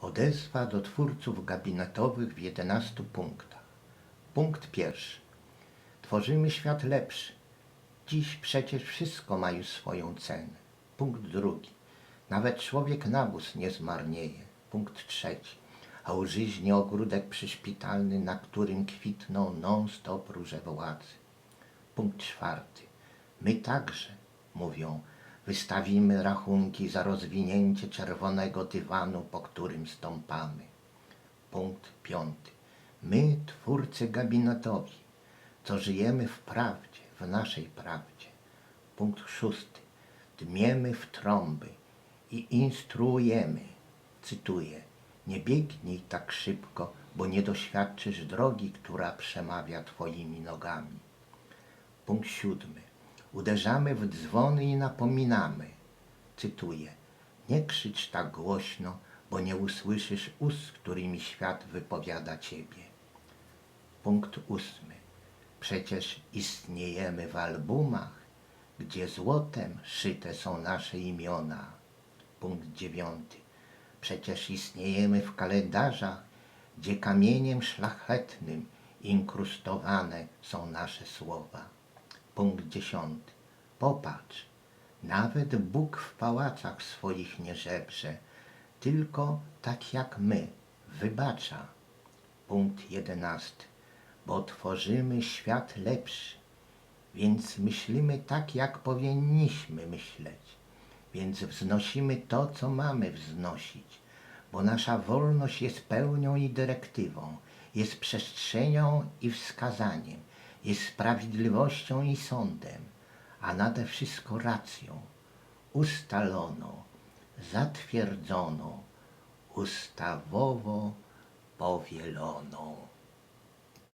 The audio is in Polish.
Odezwa do twórców gabinetowych w 11 punktach. Punkt pierwszy. Tworzymy świat lepszy. Dziś przecież wszystko ma już swoją cenę. Punkt drugi. Nawet człowiek nawóz nie zmarnieje. Punkt trzeci. A użyźnie ogródek przyszpitalny, na którym kwitną non-stop róże władzy. Punkt czwarty. My także, mówią, wystawimy rachunki za rozwinięcie czerwonego dywanu, po którym stąpamy. Punkt piąty. My, twórcy gabinetowi, co żyjemy w prawdzie, w naszej prawdzie. Punkt szósty. Dmiemy w trąby i instruujemy. Cytuję. Nie biegnij tak szybko, bo nie doświadczysz drogi, która przemawia twoimi nogami. Punkt siódmy. Uderzamy w dzwony i napominamy. Cytuję. Nie krzycz tak głośno, bo nie usłyszysz ust, którymi świat wypowiada ciebie. Punkt ósmy. Przecież istniejemy w albumach, gdzie złotem szyte są nasze imiona. Punkt dziewiąty. Przecież istniejemy w kalendarzach, gdzie kamieniem szlachetnym inkrustowane są nasze słowa. Punkt dziesiąty. Popatrz, nawet Bóg w pałacach swoich nie żebrze, tylko tak jak my, wybacza. Punkt jedenasty. Bo tworzymy świat lepszy, więc myślimy tak, jak powinniśmy myśleć. Więc wznosimy to, co mamy wznosić, bo nasza wolność jest pełnią i dyrektywą, jest przestrzenią i wskazaniem, jest sprawiedliwością i sądem, a nade wszystko racją, ustaloną, zatwierdzoną, ustawowo powieloną.